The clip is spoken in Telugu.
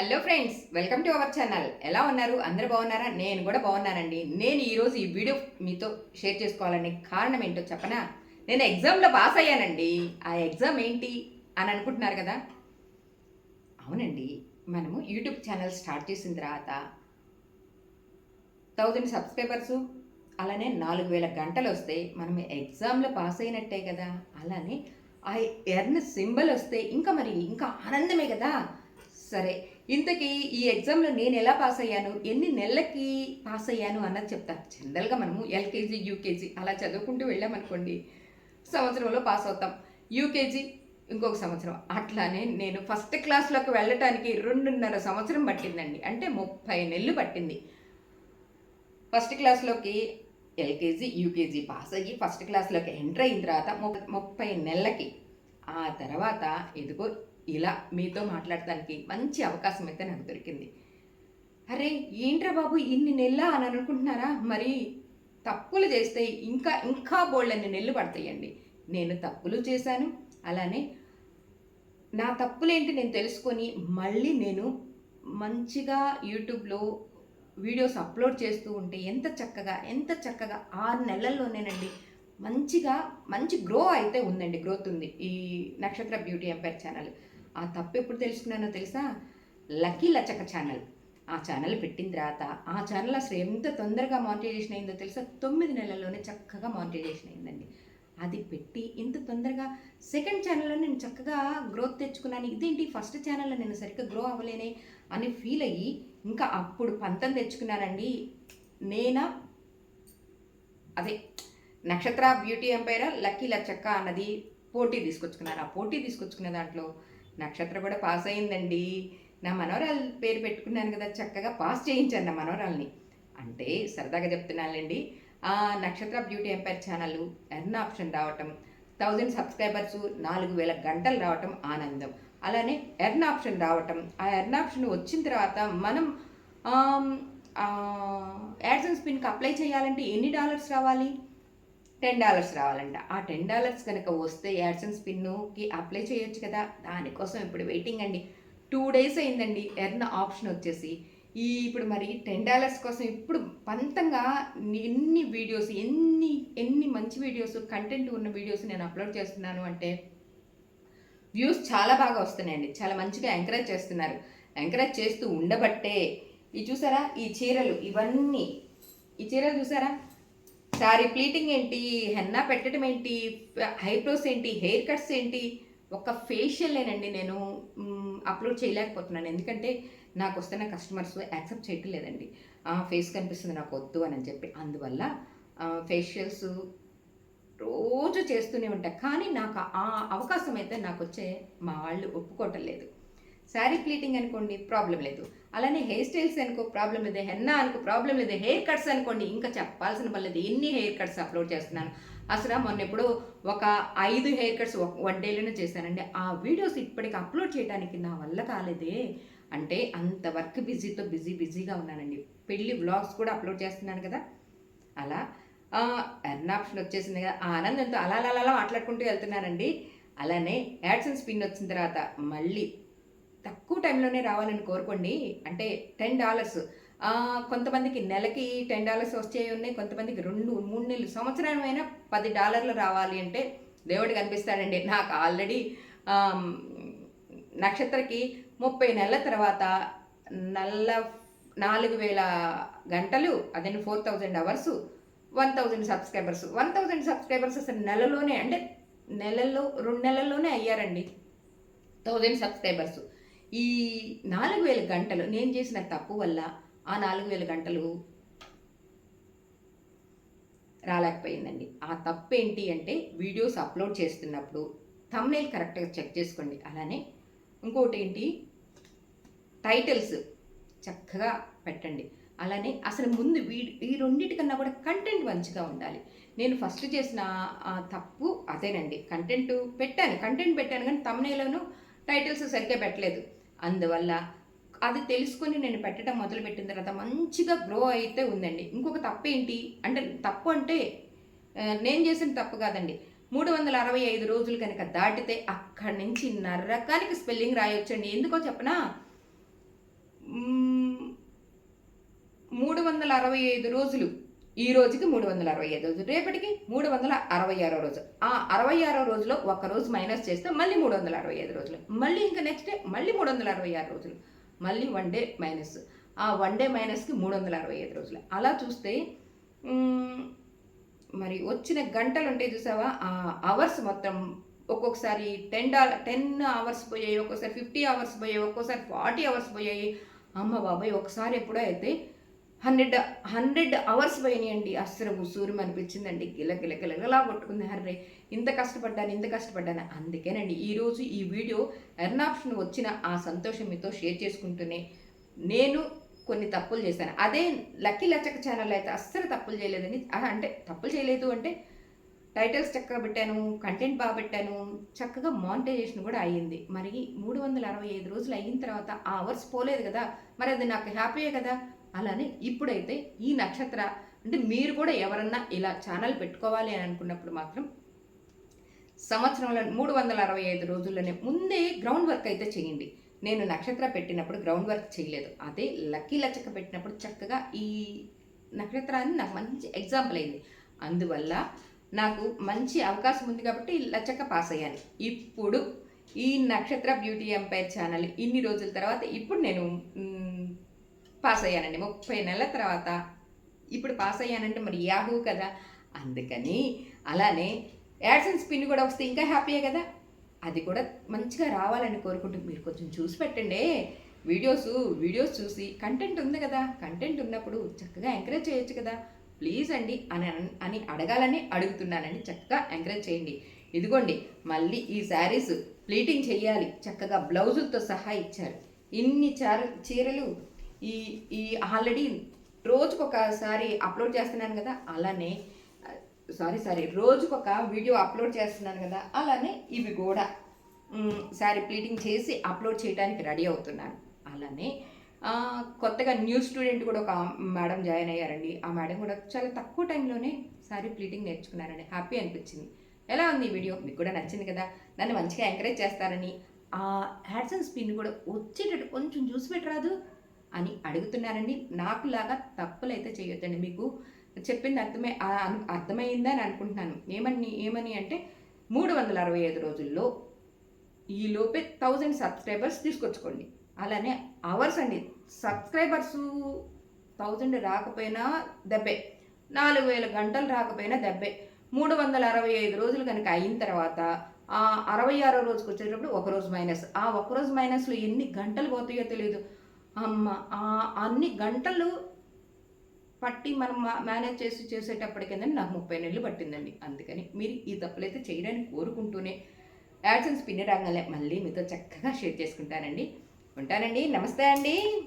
Hello friends welcome to our channel ఎలా ఉన్నారు? అందరూ బాగున్నారా? నేను కూడా బాగున్నానండి. నేను ఈరోజు ఈ వీడియో మీతో షేర్ చేసుకోవాలని కారణం ఏంటో చెప్పనా? నేను ఎగ్జామ్లో పాస్ అయ్యానండి. ఆ ఎగ్జామ్ ఏంటి అని అనుకుంటున్నారు కదా? అవునండి. మనము యూట్యూబ్ ఛానల్ స్టార్ట్ చేసిన తర్వాత థౌజండ్ సబ్స్క్రైబర్స్ అలానే నాలుగు వేల గంటలు వస్తే మనం ఎగ్జామ్లో పాస్ అయినట్టే కదా? అలానే ఆ ఎర్న్ సింబల్ వస్తే ఇంకా మరి ఇంకా ఆనందమే కదా? సరే ఇంతకీ ఈ ఎగ్జామ్లో నేను ఎలా పాస్ అయ్యాను? ఎన్ని నెలలకి పాస్ అయ్యాను అన్నది చెప్తాను జనరల్గా మనము ఎల్కేజీ యూకేజీ అలా చదువుకుంటూ వెళ్ళామనుకోండి సంవత్సరంలో పాస్ అవుతాం. యూకేజీ ఇంకొక సంవత్సరం. అట్లానే నేను ఫస్ట్ క్లాస్లోకి వెళ్ళటానికి రెండున్నర సంవత్సరం పట్టిందండి. అంటే ముప్పై నెలలు పట్టింది. ఫస్ట్ క్లాస్లోకి ఎల్కేజీ యూకేజీ పాస్ అయ్యి ఫస్ట్ క్లాస్లోకి ఎంటర్ అయిన తర్వాత ముప్పై నెలలకి. ఆ తర్వాత ఇదిగో ఇలా మీతో మాట్లాడటానికి మంచి అవకాశం అయితే నాకు దొరికింది. అరే ఏంట్రా బాబు ఇన్ని నెలలు అని అనుకుంటున్నారా? మరి తప్పులు చేస్తే ఇంకా ఇంకా బోళ్ళన్ని నెల్లు పడతాయండి. నేను తప్పులు చేశాను. అలానే నా తప్పులేంటి నేను తెలుసుకొని మళ్ళీ నేను మంచిగా యూట్యూబ్లో వీడియోస్ అప్లోడ్ చేస్తూ ఉంటే ఎంత చక్కగా ఎంత చక్కగా ఆరు నెలల్లోనేనండి మంచిగా మంచి గ్రో అయితే ఉందండి గ్రోత్ ఉంది ఈ నక్షత్ర బ్యూటీ ఎంపైర్ ఛానల్. ఆ తప్పు ఎప్పుడు తెలుసుకున్నానో తెలుసా? లక్కీ లచక ఛానల్. ఆ ఛానల్ పెట్టిన తర్వాత ఆ ఛానల్ అసలు ఎంత తొందరగా మానిటైజేషన్ అయిందో తెలుసా? తొమ్మిది నెలల్లోనే చక్కగా మానిటైజేషన్ అయిందండి. అది పెట్టి ఇంత తొందరగా సెకండ్ ఛానల్లో నేను చక్కగా గ్రోత్ తెచ్చుకున్నాను. ఇదేంటి? ఫస్ట్ ఛానల్లో నేను సరిగ్గా గ్రో అవ్వలేనే అని ఫీల్ అయ్యి ఇంకా అప్పుడు పంతం తెచ్చుకున్నానండి. నేనా? అదే నక్షత్ర బ్యూటీ ఎంపైర్ లక్కీ లచ్చక్క అన్నది పోటీ తీసుకొచ్చుకున్నాను ఆ పోటీ తీసుకొచ్చుకునే దాంట్లో నక్షత్ర కూడా పాస్ అయిందండి. నా మనవరాలు పేరు పెట్టుకున్నాను కదా చక్కగా పాస్ చేయించాను నా మనవరాల్ని. అంటే సరదాగా చెప్తున్నానండి ఆ Nakshatra beauty empire channel earn option రావటం థౌజండ్ సబ్స్క్రైబర్స్ నాలుగు వేల గంటలు రావటం ఆనందం. అలానే ఎర్న్ ఆప్షన్ రావటం ఆ ఎర్న్ ఆప్షన్ వచ్చిన తర్వాత మనం యాడ్సన్ స్పిన్కి అప్లై చేయాలంటే ఎన్ని డాలర్స్ రావాలి? టెన్ డాలర్స్ రావాలంట. ఆ టెన్ డాలర్స్ కనుక వస్తే యాడ్సన్ స్పిన్కి అప్లై చేయొచ్చు కదా. దానికోసం ఇప్పుడు వెయిటింగ్ అండి. టూ డేస్ అయిందండి. ఎర్న్ ఆప్షన్ వచ్చేసి. ఈ ఇప్పుడు మరి టెన్ డాలర్స్ కోసం ఇప్పుడు పంతంగా ఎన్ని వీడియోస్ ఎన్ని ఎన్ని మంచి వీడియోస్ కంటెంట్ ఉన్న వీడియోస్ నేను అప్లోడ్ చేస్తున్నాను అంటే వ్యూస్ చాలా బాగా వస్తున్నాయండి. చాలా మంచిగా ఎంకరేజ్ చేస్తున్నారు. ఎంకరేజ్ చేస్తూ ఉండబట్టే. ఈ చూసారా? ఈ చీరలు ఇవన్నీ. ఈ చీరలు చూసారా? శారీ ప్లీటింగ్ ఏంటి హెన్నా పెట్టడం ఏంటి ఐబ్రోస్ ఏంటి హెయిర్ కట్స్ ఏంటి ఒక ఫేషియల్నేనండి నేను అప్లోడ్ చేయలేకపోతున్నాను. ఎందుకంటే నాకు వస్తున్న కస్టమర్స్ యాక్సెప్ట్ చేయటం లేదండి. ఆ, ఫేస్ కనిపిస్తుంది నాకు వద్దు అని చెప్పి. అందువల్ల ఫేషియల్స్ రోజు చేస్తూనే ఉంటా. కానీ నాకు ఆ అవకాశం అయితే నాకు వచ్చే మా వాళ్ళు ఒప్పుకోవటం లేదు. శారీ ప్లీటింగ్ అనుకోండి ప్రాబ్లం లేదు. అలానే హెయిర్ స్టైల్స్ అనుకో ప్రాబ్లం లేదు. హెన్నా అనుకో ప్రాబ్లం లేదు. హెయిర్ కట్స్ అనుకోండి ఇంకా చెప్పాల్సిన పని లేదు. ఎన్ని హెయిర్ కట్స్ అప్లోడ్ చేస్తున్నాను? అసలు మొన్న ఎప్పుడు ఒక ఐదు హెయిర్ కట్స్ వన్ డేలోనే చేశానండి. ఆ వీడియోస్ ఇప్పటికి అప్లోడ్ చేయడానికి నా వల్ల కాలేదే. అంటే అంత వర్క్ బిజీతో బిజీ బిజీగా ఉన్నానండి. పెళ్ళి బ్లాగ్స్ కూడా అప్లోడ్ చేస్తున్నాను కదా. అలా ఎన్ ఆప్షన్ వచ్చేసింది కదా. ఆ ఆనందంతో అలా అలా అలా మాట్లాడుకుంటూ వెళ్తున్నానండి. అలానే యాడ్స్ అండ్ స్పిన్ వచ్చిన తర్వాత మళ్ళీ తక్కువ టైంలోనే రావాలని కోరుకోండి. అంటే టెన్ డాలర్స్. కొంతమందికి నెలకి టెన్ డాలర్స్ వచ్చే ఉన్నాయి కొంతమందికి రెండు మూడు నెలలు. సంవత్సరమైనా పది డాలర్లు రావాలి అంటే దేవుడు కనిపిస్తాడండి నాకు ఆల్రెడీ నక్షత్రకి ముప్పై నెలల తర్వాత నల్ల నాలుగు వేల గంటలు అదే four thousand hours one thousand subscribers. One thousand subscribers అసలు నెలలోనే అంటే నెలల్లో రెండు నెలల్లోనే అయ్యారండి. Thousand subscribers. ఈ నాలుగు వేల గంటలు నేను చేసిన తప్పు వల్ల ఆ నాలుగు వేల గంటలు రాలేకపోయిందండి. ఆ తప్పు ఏంటి అంటే వీడియోస్ అప్లోడ్ చేస్తున్నప్పుడు thumbnail కరెక్ట్గా చెక్ చేసుకోండి. అలానే ఇంకోటి ఏంటి? టైటిల్స్ చక్కగా పెట్టండి. అలానే అసలు ముందు వీ ఈ రెండింటికన్నా కూడా కంటెంట్ మంచిగా ఉండాలి. నేను ఫస్ట్ చేసిన ఆ తప్పు అదేనండి. కంటెంట్ పెట్టాను. కంటెంట్ పెట్టాను కానీ తమ్నేలను టైటిల్స్ సరిగ్గా పెట్టలేదు. అందువల్ల అది తెలుసుకొని నేను పెట్టడం మొదలుపెట్టిన తర్వాత మంచిగా గ్రో అయితే ఉందండి. ఇంకొక తప్పు ఏంటి? అంటే తప్పు అంటే నేను చేసిన తప్పు కాదండి. మూడు వందల అరవై ఐదు రోజులు కనుక దాటితే అక్కడి నుంచి నరకానికి స్పెల్లింగ్ రాయొచ్చండి. ఎందుకో చెప్పనా? మూడు వందల అరవై ఐదు రోజులు ఈ రోజుకి మూడు వందల అరవై ఐదు రోజులు రేపటికి మూడు వందల అరవై ఆరో రోజు. ఆ అరవై ఆరో రోజులో ఒక రోజు మైనస్ చేస్తే మళ్ళీ మూడు వందల అరవై ఐదు రోజులు. మళ్ళీ ఇంకా నెక్స్ట్ డే మళ్ళీ మూడు వందల అరవై ఆరు రోజులు. మళ్ళీ వన్ డే మైనస్ ఆ వన్ డే మైనస్కి మూడు వందల అరవై ఐదు రోజులు. అలా చూస్తే మరి వచ్చిన గంటలు ఉంటాయి చూసావా? ఆ అవర్స్ మొత్తం ఒక్కొక్కసారి టెన్ డాలర్ టెన్ అవర్స్ పోయాయి ఒక్కొక్కసారి ఫిఫ్టీ అవర్స్ పోయాయి ఒక్కోసారి ఫార్టీ అవర్స్ పోయాయి. అమ్మ బాబాయ్ ఒకసారి ఎప్పుడో అయితే హండ్రెడ్ హండ్రెడ్ అవర్స్ పోయినాయండి. అస్సలు ఉసూరు అనిపించిందండి. గిల గిల గిలగలా కొట్టుకుంది. హర్రే ఇంత కష్టపడ్డాను ఇంత కష్టపడ్డాను. అందుకేనండి ఈరోజు ఈ వీడియో ఎర్న్ ఆప్షన్ వచ్చిన ఆ సంతోషం మీతో షేర్ చేసుకుంటూనే నేను కొన్ని తప్పులు చేశాను. అదే లక్కీ లచ్చక ఛానల్ అయితే అస్సలు తప్పులు చేయలేదని అంటే తప్పులు చేయలేదు అంటే టైటిల్స్ చక్కగా పెట్టాను కంటెంట్ బాగా పెట్టాను. చక్కగా మానిటైజేషన్ కూడా అయ్యింది. మరి మూడు వందల అరవై ఐదు రోజులు అయిన తర్వాత ఆ అవర్స్ పోలేదు కదా. మరి అది నాకు హ్యాపీయే కదా. అలానే ఇప్పుడైతే ఈ నక్షత్ర అంటే మీరు కూడా ఎవరన్నా ఇలా ఛానల్ పెట్టుకోవాలి అని అనుకున్నప్పుడు మాత్రం సంవత్సరంలో మూడు వందల అరవై ఐదు రోజుల్లోనే ముందే గ్రౌండ్ వర్క్ అయితే చేయండి. నేను నక్షత్ర పెట్టినప్పుడు గ్రౌండ్ వర్క్ చేయలేదు. అదే లక్కీ లచ్చక పెట్టినప్పుడు చక్కగా ఈ నక్షత్రాన్ని నాకు మంచి ఎగ్జాంపుల్ అయింది. అందువల్ల నాకు మంచి అవకాశం ఉంది కాబట్టి లచ్చక పాస్ అయ్యాను. ఇప్పుడు ఈ నక్షత్ర బ్యూటీ ఎంపైర్ ఛానల్ ఇన్ని రోజుల తర్వాత ఇప్పుడు నేను పాస్ అయ్యానండి. ముప్పై నెలల తర్వాత ఇప్పుడు పాస్ అయ్యానంటే మరి యాహూ కదా. అందుకని అలానే యాడ్సన్స్ పిన్ కూడా వస్తే ఇంకా హ్యాపీయే కదా. అది కూడా మంచిగా రావాలని కోరుకుంటూ మీరు కొంచెం చూసి పెట్టండి. వీడియోస్ వీడియోస్ చూసి కంటెంట్ ఉంది కదా. కంటెంట్ ఉన్నప్పుడు చక్కగా ఎంకరేజ్ చేయొచ్చు కదా. ప్లీజ్ అండి అని అన్- అని అడగాలని అడుగుతున్నానండి. చక్కగా ఎంకరేజ్ చేయండి. ఇదిగోండి మళ్ళీ ఈ శారీస్ ప్లీటింగ్ చేయాలి. చక్కగా బ్లౌజులతో సహా ఇచ్చారు. ఇన్ని చార చీరలు ఈ ఈ ఆల్రెడీ రోజుకొకసారి అప్లోడ్ చేస్తున్నాను కదా అలానే సారీ సారీ రోజుకొక వీడియో అప్లోడ్ చేస్తున్నాను కదా అలానే ఇవి కూడా సారీ శారీ ప్లీటింగ్ చేసి అప్లోడ్ చేయడానికి రెడీ అవుతున్నాను. అలానే కొత్తగా న్యూ స్టూడెంట్ కూడా ఒక మేడం జాయిన్ అయ్యారండి. ఆ మేడం కూడా చాలా తక్కువ టైంలోనే శారీ ప్లీటింగ్ నేర్చుకున్నారండి హ్యాపీ అనిపించింది. ఎలా ఉంది ఈ వీడియో? మీకు కూడా నచ్చింది కదా? నన్ను మంచిగా ఎంకరేజ్ చేస్తారని. ఆ యాడ్సన్ స్పిన్ కూడా వచ్చేటట్టు కొంచెం చూసి పెట్టరాదు. అని అడుగుతున్నారండి. నాకులాగా తప్పులు అయితే చేయొద్దండి. మీకు చెప్పింది అర్థమే ఆ, అర్థమైందని అని అనుకుంటున్నాను. ఏమని ఏమని అంటే మూడు వందల అరవై ఐదు రోజుల్లో ఈ లోపే థౌజండ్ సబ్స్క్రైబర్స్ తీసుకొచ్చుకోండి. అలానే అవర్స్ అండి. సబ్స్క్రైబర్స్ థౌజండ్ రాకపోయినా దెబ్బే. నాలుగు వేల గంటలు రాకపోయినా దెబ్బే. మూడు వందల అరవై ఐదు రోజులు కనుక అయిన తర్వాత ఆ అరవై ఆరో రోజుకి వచ్చేటప్పుడు ఒక రోజు మైనస్. ఆ ఒక రోజు మైనస్లో ఎన్ని గంటలు పోతాయో తెలియదు అమ్మ ఆ అన్ని గంటలు పట్టి మనం మా- మేనేజ్ చేసి చేసేటప్పటికేందని నాకు ముప్పై నెలలు పట్టిందండి. అందుకని మీరు ఈ తప్పులైతే చేయడానికి కోరుకుంటూనే యాడ్సెన్స్ పిన్ని రాగానే మళ్ళీ మీతో చక్కగా షేర్ చేసుకుంటానండి. ఉంటానండి. నమస్తే అండి.